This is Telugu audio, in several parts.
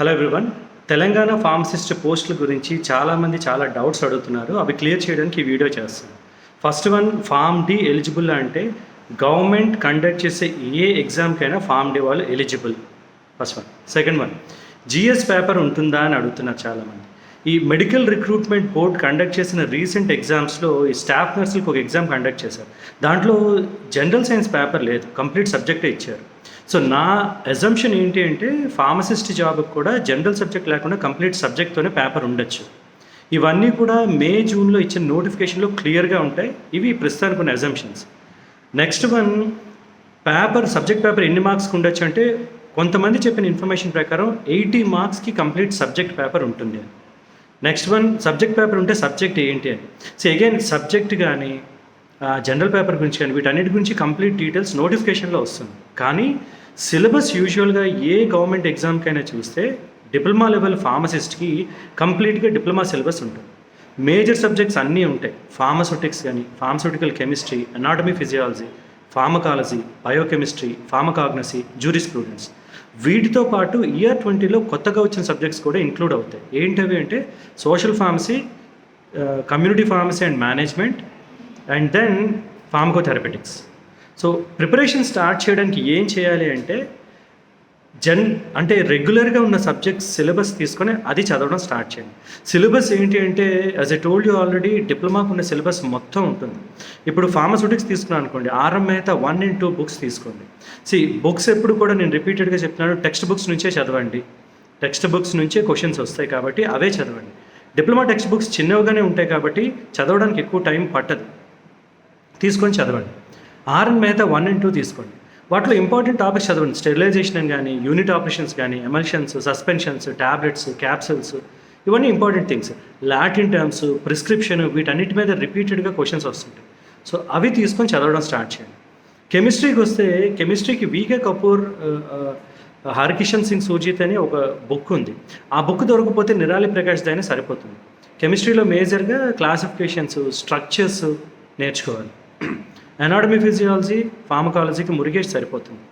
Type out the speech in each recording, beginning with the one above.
హలో ఎవ్రీవన్ తెలంగాణ ఫార్మసిస్ట్ పోస్టుల గురించి చాలామంది చాలా డౌట్స్ అడుగుతున్నారు. అవి క్లియర్ చేయడానికి ఈ వీడియో చేస్తాను. First one Pharm D eligible అంటే గవర్నమెంట్ కండక్ట్ చేసే ఏ ఎగ్జామ్కైనా ఫామ్ డి వాళ్ళు eligible first one second one GS paper ఉంటుందా అని అడుగుతున్నారు చాలామంది. ఈ మెడికల్ రిక్రూట్మెంట్ బోర్డ్ కండక్ట్ చేసిన రీసెంట్ ఎగ్జామ్స్లో ఈ స్టాఫ్ నర్సులకు ఒక ఎగ్జామ్ కండక్ట్ చేశారు. దాంట్లో జనరల్ సైన్స్ పేపర్ లేదు. కంప్లీట్ సబ్జెక్టే ఇచ్చారు. సో నా అజంప్షన్ ఏంటి అంటే ఫార్మసిస్ట్ జాబ్కి కూడా జనరల్ సబ్జెక్ట్ లేకుండా కంప్లీట్ సబ్జెక్ట్తోనే పేపర్ ఉండొచ్చు. ఇవన్నీ కూడా మే జూన్లో ఇచ్చిన నోటిఫికేషన్లో క్లియర్గా ఉంటాయి. ఇవి ప్రస్తుతానికి ఉన్న assumptions next one paper subject paper ఎన్ని మార్క్స్కి ఉండొచ్చు అంటే కొంతమంది చెప్పిన ఇన్ఫర్మేషన్ ప్రకారం ఎయిటీ మార్క్స్కి కంప్లీట్ సబ్జెక్ట్ పేపర్ ఉంటుంది. నెక్స్ట్ వన్ సబ్జెక్ట్ పేపర్ ఉంటే సబ్జెక్ట్ ఏంటి అని. సో అగైన్ సబ్జెక్ట్ కానీ జనరల్ పేపర్ గురించి కానీ వీటన్నిటి గురించి కంప్లీట్ డీటెయిల్స్ నోటిఫికేషన్లో వస్తుంది. కానీ సిలబస్ యూజువల్గా ఏ గవర్నమెంట్ ఎగ్జామ్కైనా చూస్తే డిప్లొమా లెవెల్ ఫార్మసిస్ట్కి కంప్లీట్గా డిప్లొమా సిలబస్ ఉంటుంది. మేజర్ సబ్జెక్ట్స్ అన్నీ ఉంటాయి. ఫార్మసూటిక్స్ కానీ pharmaceutical chemistry anatomy physiology pharmacology biochemistry pharmacognosy jurisprudence వీటితో పాటు ఇయర్ ట్వంటీలో కొత్తగా వచ్చిన సబ్జెక్ట్స్ కూడా ఇంక్లూడ్ అవుతాయి. ఏంటవి అంటే social pharmacy community pharmacy and management and then pharmacotherapeutics so preparation start చేయడానికి ఏం చేయాలి అంటే జన్ అంటే రెగ్యులర్గా ఉన్న సబ్జెక్ట్స్ సిలబస్ తీసుకొని అది చదవడం స్టార్ట్ చేయండి. సిలబస్ ఏంటి అంటే as I told you already డిప్లొమాకు ఉన్న సిలబస్ మొత్తం ఉంటుంది. ఇప్పుడు ఫార్మసూటిక్స్ తీసుకున్నాను అనుకోండి RM Mehta one and two books తీసుకోండి. సి బుక్స్ ఎప్పుడు కూడా నేను రిపీటెడ్గా చెప్తున్నాను టెక్స్ట్ బుక్స్ నుంచే చదవండి. టెక్స్ట్ బుక్స్ నుంచే క్వశ్చన్స్ వస్తాయి కాబట్టి అవే చదవండి. డిప్లొమా టెక్స్ట్ బుక్స్ చిన్నవిగానే ఉంటాయి కాబట్టి చదవడానికి ఎక్కువ టైం పట్టదు. తీసుకొని చదవండి. ఆర్ఎన్ మేత వన్ అండ్ టూ తీసుకోండి. వాటిలో ఇంపార్టెంట్ టాపిక్స్ చదవండి. స్టెరిలైజేషన్ కానీ యూనిట్ ఆపరేషన్స్ కానీ ఎమల్షన్స్ సస్పెన్షన్స్ ట్యాబ్లెట్స్ క్యాప్సిల్స్ ఇవన్నీ important things. Latin terms prescription వీటన్నిటి మీద రిపీటెడ్గా క్వశ్చన్స్ వస్తుంటాయి. సో అవి తీసుకొని చదవడం స్టార్ట్ చేయండి. కెమిస్ట్రీకి వస్తే కెమిస్ట్రీకి వీకే కపూర్ హరికిషన్ సింగ్ సూజిత్ అని ఒక బుక్ ఉంది. ఆ బుక్ దొరకకపోతే నిరాలి ప్రకాష్ దైనా సరిపోతుంది. కెమిస్ట్రీలో మేజర్గా క్లాసిఫికేషన్స్ స్ట్రక్చర్స్ నేర్చుకోవాలి. అనాటమీ ఫిజియాలజీ ఫార్మకాలజీకి మురిగేసి సరిపోతుంది.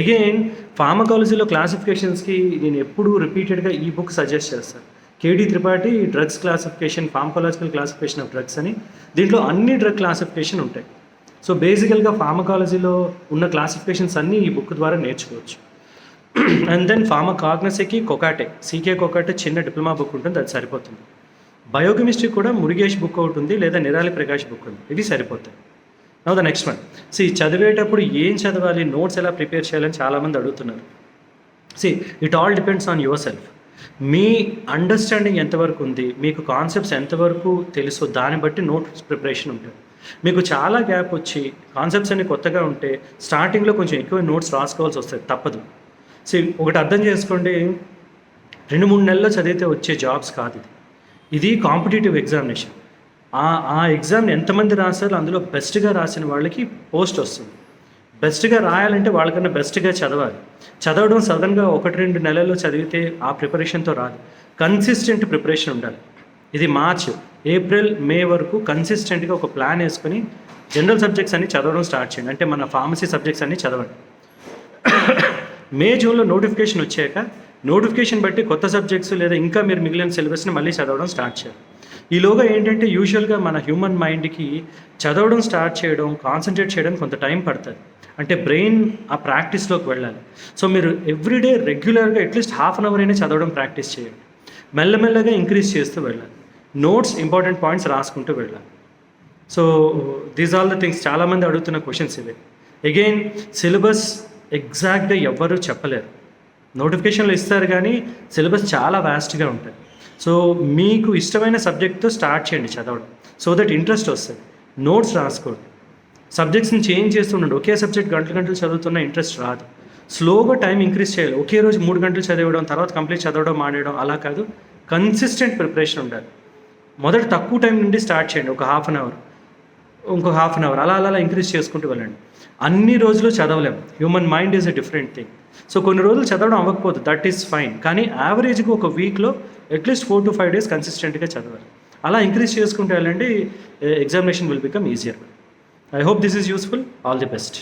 అగైన్ ఫార్మకాలజీలో క్లాసిఫికేషన్స్కి నేను ఎప్పుడూ రిపీటెడ్గా ఈ బుక్ సజెస్ట్ చేస్తాను KD Tripathi drugs classification pharmacological classification of drugs అని. దీంట్లో అన్ని డ్రగ్ క్లాసిఫికేషన్ ఉంటాయి. సో బేసికల్గా ఫార్మకాలజీలో ఉన్న క్లాసిఫికేషన్స్ అన్నీ ఈ బుక్ ద్వారా నేర్చుకోవచ్చు. అండ్ దెన్ ఫార్మకాగ్నసీకి కొకాటే సీకే కొకాటే చిన్న డిప్లొమా బుక్ ఉంటుంది అది సరిపోతుంది. బయోకెమిస్ట్రీ కూడా మురిగేష్ బుక్ ఒకటి ఉంది లేదా నిరాలి ప్రకాష్ బుక్ ఉంది. ఇవి సరిపోతాయి. Now the next one C చదివేటప్పుడు ఏం చదవాలి? నోట్స్ ఎలా ప్రిపేర్ చేయాలని చాలామంది అడుగుతున్నారు. See it all depends on your yourself understanding ఎంతవరకు ఉంది? మీకు కాన్సెప్ట్స్ ఎంతవరకు తెలుసో? దాన్ని బట్టి నోట్స్ ప్రిపరేషన్ ఉంటుంది. మీకు చాలా గ్యాప్ వచ్చి కాన్సెప్ట్స్ అన్ని కొత్తగా ఉంటే స్టార్టింగ్లో కొంచెం ఎక్కువ నోట్స్ రాసుకోవాల్సి వస్తుంది. తప్పదు. సి ఒకటి అర్థం చేసుకోండి. రెండు మూడు నెలల్లో చదివితే వచ్చే జాబ్స్ కాదు ఇది. ఇది కాంపిటేటివ్ ఎగ్జామినేషన్ ఆ ఆ ఎగ్జామ్ని ఎంతమంది రాశారో అందులో బెస్ట్గా రాసిన వాళ్ళకి పోస్ట్ వస్తుంది. బెస్ట్గా రాయాలంటే వాళ్ళకన్నా బెస్ట్గా చదవాలి. చదవడం సడన్గా ఒకటి రెండు నెలల్లో చదివితే ఆ ప్రిపరేషన్తో రాదు. కన్సిస్టెంట్ ప్రిపరేషన్ ఉండాలి. ఇది మార్చ్ ఏప్రిల్ మే వరకు కన్సిస్టెంట్గా ఒక ప్లాన్ వేసుకొని జనరల్ సబ్జెక్ట్స్ అన్ని చదవడం స్టార్ట్ చేయండి. అంటే మన ఫార్మసీ సబ్జెక్ట్స్ అన్ని చదవండి. మే జూన్లో నోటిఫికేషన్ వచ్చాక నోటిఫికేషన్ బట్టి కొత్త సబ్జెక్ట్స్ లేదా ఇంకా మీరు మిగిలిన సిలబస్ని మళ్ళీ చదవడం స్టార్ట్ చేయాలి. ఈలోగా ఏంటంటే యూజువల్గా మన హ్యూమన్ మైండ్కి చదవడం స్టార్ట్ చేయడం కాన్సన్ట్రేట్ చేయడం కొంత టైం పడుతుంది. అంటే బ్రెయిన్ ఆ ప్రాక్టీస్లోకి వెళ్ళాలి. సో మీరు ఎవ్రీడే రెగ్యులర్గా అట్లీస్ట్ హాఫ్ అన్ అవర్ అయినా చదవడం ప్రాక్టీస్ చేయండి. మెల్లమెల్లగా ఇంక్రీజ్ చేస్తూ వెళ్ళాలి. నోట్స్ ఇంపార్టెంట్ పాయింట్స్ రాసుకుంటూ వెళ్ళాలి. So these all the things చాలామంది అడుగుతున్న క్వశ్చన్స్ ఇవే. అగైన్ సిలబస్ ఎగ్జాక్ట్గా ఎవ్వరూ చెప్పలేరు. నోటిఫికేషన్లు ఇస్తారు కానీ సిలబస్ చాలా వ్యాస్ట్గా ఉంటుంది సో మీకు ఇష్టమైన సబ్జెక్ట్తో స్టార్ట్ చేయండి చదవడం సో దట్ ఇంట్రెస్ట్ వస్తుంది. నోట్స్ రాసుకోండి. సబ్జెక్ట్స్ని చేంజ్ చేస్తుండండి ఒకే సబ్జెక్ట్ గంటలు గంటలు చదువుతున్న ఇంట్రెస్ట్ రాదు. స్లోగా టైం ఇంక్రీజ్ చేయాలి. ఒకే రోజు మూడు గంటలు చదివడం తర్వాత కంప్లీట్ చదవడం మానేయడం అలా కాదు. కన్సిస్టెంట్ ప్రిపరేషన్ ఉండాలి. మొదట తక్కువ టైం నుండి స్టార్ట్ చేయండి. ఒక హాఫ్ అన్ అవర్ ఇంకో హాఫ్ అన్ అవర్ అలా అలా ఇంక్రీజ్ చేసుకుంటూ వెళ్ళండి. అన్ని రోజులు చదవలేం. Human mind is a different thing so కొన్ని రోజులు చదవడం అవ్వకపోదు. దట్ ఈస్ ఫైన్ కానీ యావరేజ్గా ఒక వీక్లో at least four to five days కన్సిస్టెంట్గా చదవాలి. అలా ఇంక్రీజ్ చేసుకుంటే వెళ్ళండి examination will become easier I hope this is useful all the best